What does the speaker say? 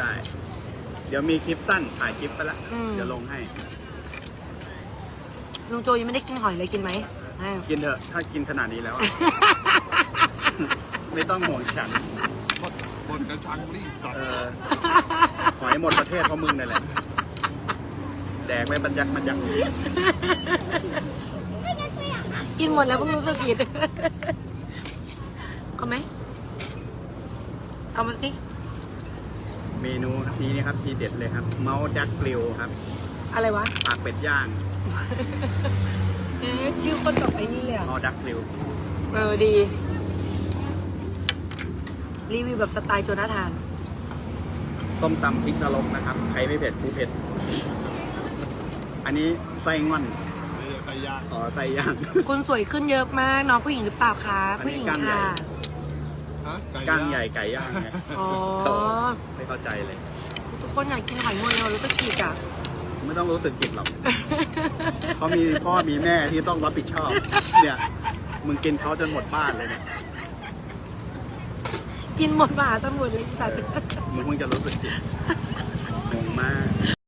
ได้ เดี๋ยวมีคลิปสั้นถ่ายคลิปไปละอืม เดี๋ยวลงให้ ลุงโจยังไม่ได้กินหอยเลยกินไหมให้กินเถอะถ้ากินขนาดนี้แล้วอะ ไม่ต้องห่วงฉันบดบดกระชังรีบจัดเออหอยหมดประเทศเพราะมึงนั่นแหละแดกไปบรรยักบรรยักกินหมดแล้วเพิ่งรู้สึกผิด เอาไหม เอามาสิ เมนูทีนี้ครับทีเด็ดเลยครับ เมาส์ดักกริลครับ อะไรวะปากเป็ดย่างเอ๊ะชื่อคนกับไอ้นี่เลยอะเมาส์ดักกริลเออดี รีวิวแบบสไตล์โจนาธาน ส้มตำพริกนรกนะครับ ใครไม่เผ็ดกูเผ็ด อันนี้ไส้ง่อนไม่ใช่ไก่ย่างต่อไส้ย่างคุณสวยขึ้นเยอะมากน้องผู้หญิงหรือเปล่าคะ อันนี้ผู้หญิงกล้ามใหญ่ ค่ะ ฮะไก่ก้างย่างใหญ่ไก่ย่างไงอ๋อโถ่ไม่เข้าใจเลย ทุกคนอยากกินหอยหมดเลยรู้สึกผิดอะ ไม่ต้องรู้สึกผิดหรอกเขามีพ่อมีแม่ที่ต้องรับผิดชอบ เนี่ย มึงกินเขาจนหมดบ้านเลยเนี่ยกินหมดมหาสมุทรเลยสัตว์ มึงคงจะรู้สึกผิดงงมาก